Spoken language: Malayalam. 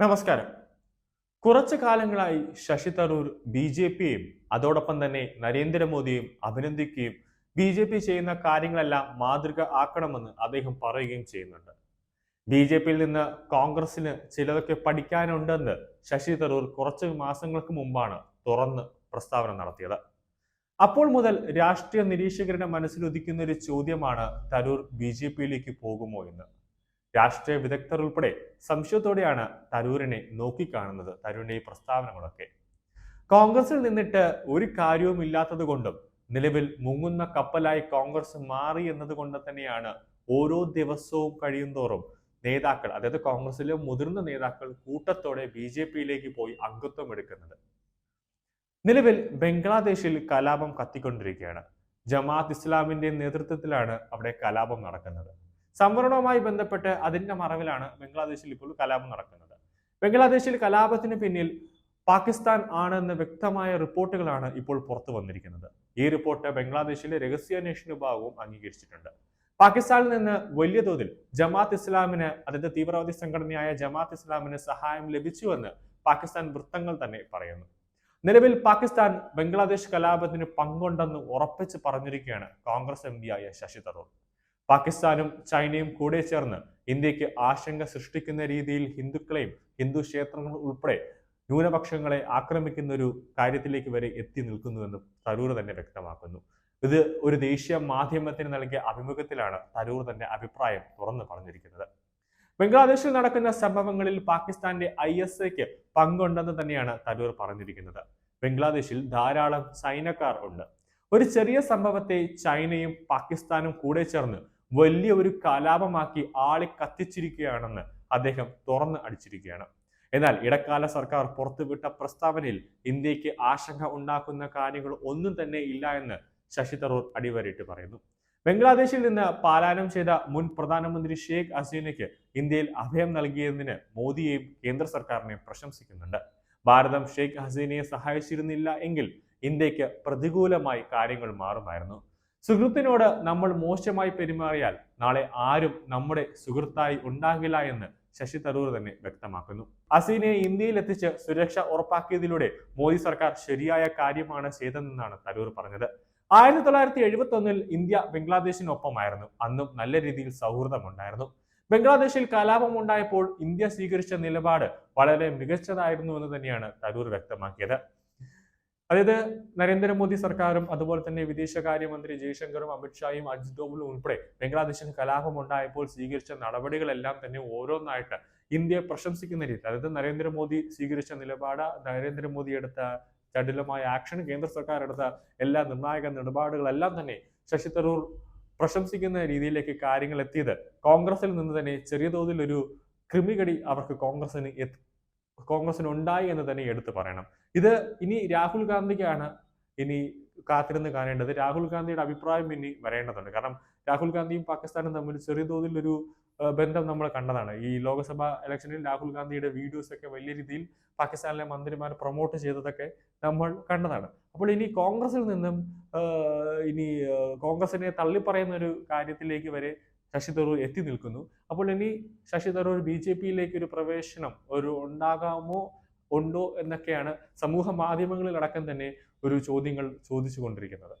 നമസ്കാരം. കുറച്ചു കാലങ്ങളായി ശശി തരൂർ ബി ജെ പിയെയും അതോടൊപ്പം തന്നെ നരേന്ദ്രമോദിയും അഭിനന്ദിക്കുകയും ബി ജെ പി ചെയ്യുന്ന കാര്യങ്ങളെല്ലാം മാതൃക ആക്കണമെന്ന് അദ്ദേഹം പറയുകയും ചെയ്യുന്നുണ്ട്. ബി ജെ പിയിൽ നിന്ന് കോൺഗ്രസിന് ചിലതൊക്കെ പഠിക്കാനുണ്ടെന്ന് ശശി തരൂർ കുറച്ച് മാസങ്ങൾക്ക് മുമ്പാണ് തുറന്ന് പ്രസ്താവന നടത്തിയത്. അപ്പോൾ മുതൽ രാഷ്ട്രീയ നിരീക്ഷകരുടെ മനസ്സിലൊതിക്കുന്ന ഒരു ചോദ്യമാണ് തരൂർ ബി ജെ പിയിലേക്ക് പോകുമോ എന്ന്. രാഷ്ട്രീയ വിദഗ്ധർ ഉൾപ്പെടെ സംശയത്തോടെയാണ് തരൂരിനെ നോക്കിക്കാണുന്നത് തരൂരിന്റെ ഈ പ്രസ്താവനകളൊക്കെ. കോൺഗ്രസിൽ നിന്നിട്ട് ഒരു കാര്യവും ഇല്ലാത്തത് കൊണ്ടും നിലവിൽ മുങ്ങുന്ന കപ്പലായി കോൺഗ്രസ് മാറി എന്നതുകൊണ്ട് തന്നെയാണ് ഓരോ ദിവസവും കഴിയുന്തോറും നേതാക്കൾ അതായത് കോൺഗ്രസിലെ മുതിർന്ന നേതാക്കൾ കൂട്ടത്തോടെ ബി ജെ പിയിലേക്ക് പോയി അംഗത്വം എടുക്കുന്നത്. നിലവിൽ ബംഗ്ലാദേശിൽ കലാപം കത്തിക്കൊണ്ടിരിക്കുകയാണ്. ജമാഅത്ത് ഇസ്ലാമിന്റെ നേതൃത്വത്തിലാണ് അവിടെ കലാപം നടക്കുന്നത്. സംവരണവുമായി ബന്ധപ്പെട്ട് അതിന്റെ മറവിലാണ് ബംഗ്ലാദേശിൽ ഇപ്പോൾ കലാപം നടക്കുന്നത്. ബംഗ്ലാദേശിൽ കലാപത്തിന് പിന്നിൽ പാകിസ്ഥാൻ ആണെന്ന് വ്യക്തമായ റിപ്പോർട്ടുകളാണ് ഇപ്പോൾ പുറത്തു വന്നിരിക്കുന്നത്. ഈ റിപ്പോർട്ട് ബംഗ്ലാദേശിലെ രഹസ്യാന്വേഷണ വിഭാഗവും അംഗീകരിച്ചിട്ടുണ്ട്. പാകിസ്ഥാനിൽ നിന്ന് വലിയ തോതിൽ ജമാഅത്ത് ഇസ്ലാമിന് അതായത് തീവ്രവാദി സംഘടനയായ ജമാത്ത് ഇസ്ലാമിന് സഹായം ലഭിച്ചുവെന്ന് പാകിസ്ഥാൻ വൃത്തങ്ങൾ തന്നെ പറയുന്നു. നിലവിൽ പാകിസ്ഥാൻ ബംഗ്ലാദേശ് കലാപത്തിന് പങ്കുണ്ടെന്ന് ഉറപ്പിച്ച് പറഞ്ഞിരിക്കുകയാണ് കോൺഗ്രസ് എം ആയ ശശി തരൂർ. പാകിസ്ഥാനും ചൈനയും കൂടെ ചേർന്ന് ഇന്ത്യയ്ക്ക് ആശങ്ക സൃഷ്ടിക്കുന്ന രീതിയിൽ ഹിന്ദുക്കളെയും ഹിന്ദു ക്ഷേത്രങ്ങൾ ഉൾപ്പെടെ ന്യൂനപക്ഷങ്ങളെ ആക്രമിക്കുന്ന ഒരു കാര്യത്തിലേക്ക് വരെ എത്തി നിൽക്കുന്നുവെന്നും തരൂർ തന്നെ വ്യക്തമാക്കുന്നു. ഇത് ഒരു ദേശീയ മാധ്യമത്തിന് നൽകിയ അഭിമുഖത്തിലാണ് തരൂർ തന്നെ അഭിപ്രായം തുറന്നു പറഞ്ഞിരിക്കുന്നത്. ബംഗ്ലാദേശിൽ നടക്കുന്ന സംഭവങ്ങളിൽ പാകിസ്ഥാന്റെ ഐ എസ് എക്ക് പങ്കുണ്ടെന്ന് തന്നെയാണ് തരൂർ പറഞ്ഞിരിക്കുന്നത്. ബംഗ്ലാദേശിൽ ധാരാളം ചൈനക്കാർ ഉണ്ട്. ഒരു ചെറിയ സംഭവത്തെ ചൈനയും പാകിസ്ഥാനും കൂടെ ചേർന്ന് വലിയ ഒരു കലാപമാക്കി ആളെ കത്തിച്ചിരിക്കുകയാണെന്ന് അദ്ദേഹം തുറന്ന് അടിച്ചിരിക്കുകയാണ്. എന്നാൽ ഇടക്കാല സർക്കാർ പുറത്തുവിട്ട പ്രസ്താവനയിൽ ഇന്ത്യയ്ക്ക് ആശങ്ക ഉണ്ടാക്കുന്ന കാര്യങ്ങൾ ഒന്നും തന്നെ ഇല്ല എന്ന് ശശി തരൂർ അടിവരയിട്ട് പറയുന്നു. ബംഗ്ലാദേശിൽ നിന്ന് പാലായനം ചെയ്ത മുൻ പ്രധാനമന്ത്രി ഷെയ്ഖ് ഹസീനയ്ക്ക് ഇന്ത്യയിൽ അഭയം നൽകിയതിന് മോദിയെയും കേന്ദ്ര സർക്കാരിനെയും പ്രശംസിക്കുന്നുണ്ട്. ഭാരതം ഷെയ്ഖ് ഹസീനയെ സഹായിച്ചിരുന്നില്ല എങ്കിൽ ഇന്ത്യയ്ക്ക് പ്രതികൂലമായി കാര്യങ്ങൾ മാറുമായിരുന്നു. സുഹൃത്തിനോട് നമ്മൾ മോശമായി പെരുമാറിയാൽ നാളെ ആരും നമ്മുടെ സുഹൃത്തായി ഉണ്ടാകില്ല എന്ന് ശശി തരൂർ തന്നെ വ്യക്തമാക്കുന്നു. അസീനെ ഇന്ത്യയിൽ എത്തിച്ച് സുരക്ഷ ഉറപ്പാക്കിയതിലൂടെ മോദി സർക്കാർ ശരിയായ കാര്യമാണ് ചെയ്തതെന്നാണ് തരൂർ പറഞ്ഞത്. ആയിരത്തി തൊള്ളായിരത്തി എഴുപത്തി ഒന്നിൽ ഇന്ത്യ ബംഗ്ലാദേശിനൊപ്പമായിരുന്നു. അന്നും നല്ല രീതിയിൽ സൗഹൃദമുണ്ടായിരുന്നു. ബംഗ്ലാദേശിൽ കലാപം ഉണ്ടായപ്പോൾ ഇന്ത്യ സ്വീകരിച്ച നിലപാട് വളരെ മികച്ചതായിരുന്നു എന്ന് തന്നെയാണ് തരൂർ വ്യക്തമാക്കിയത്. അതായത് നരേന്ദ്രമോദി സർക്കാരും അതുപോലെ തന്നെ വിദേശകാര്യമന്ത്രി ജയശങ്കറും അമിത്ഷായും അജിത് ഡോവലും ഉൾപ്പെടെ ബംഗ്ലാദേശിൽ കലാപം ഉണ്ടായപ്പോൾ സ്വീകരിച്ച നടപടികളെല്ലാം തന്നെ ഓരോന്നായിട്ട് ഇന്ത്യയെ പ്രശംസിക്കുന്ന രീതി. അതായത് നരേന്ദ്രമോദി സ്വീകരിച്ച നിലപാട് നരേന്ദ്രമോദി എടുത്ത ചടുലമായ ആക്ഷൻ കേന്ദ്ര സർക്കാർ എടുത്ത എല്ലാ നിർണായക നിലപാടുകളെല്ലാം തന്നെ ശശി തരൂർ പ്രശംസിക്കുന്ന രീതിയിലേക്ക് കാര്യങ്ങൾ എത്തിയത്. കോൺഗ്രസിൽ നിന്ന് തന്നെ ചെറിയ തോതിൽ ഒരു ക്രിമികടി അവർക്ക് കോൺഗ്രസിന് കോൺഗ്രസിന് ഉണ്ടായി എന്ന് തന്നെ എടുത്തു പറയണം. ഇത് ഇനി രാഹുൽ ഗാന്ധിക്കാണ് ഇനി കാത്തിരുന്ന് കാണേണ്ടത്. രാഹുൽ ഗാന്ധിയുടെ അഭിപ്രായം ഇനി വരേണ്ടതുണ്ട്. കാരണം രാഹുൽ ഗാന്ധിയും പാകിസ്ഥാനും തമ്മിൽ ചെറിയ തോതിൽ ഒരു ബന്ധം നമ്മൾ കണ്ടതാണ്. ഈ ലോക്സഭാ ഇലക്ഷനിൽ രാഹുൽ ഗാന്ധിയുടെ വീഡിയോസ് ഒക്കെ വലിയ രീതിയിൽ പാകിസ്ഥാനിലെ മന്ത്രിമാർ പ്രൊമോട്ട് ചെയ്തതൊക്കെ നമ്മൾ കണ്ടതാണ്. അപ്പോൾ ഇനി കോൺഗ്രസിൽ നിന്നും ഇനി കോൺഗ്രസിനെ തള്ളിപ്പറയുന്ന ഒരു കാര്യത്തിലേക്ക് വരെ ശശി തരൂർ എത്തി നിൽക്കുന്നു. അപ്പോൾ ഇനി ശശി തരൂർ ബി ജെ പിയിലേക്ക് ഒരു പ്രവേശനം ഒരു ഉണ്ടാകാമോ ഉണ്ടോ എന്നൊക്കെയാണ് സമൂഹ മാധ്യമങ്ങളിൽ അടക്കം തന്നെ ഒരു ചോദ്യങ്ങൾ ചോദിച്ചു കൊണ്ടിരിക്കുന്നത്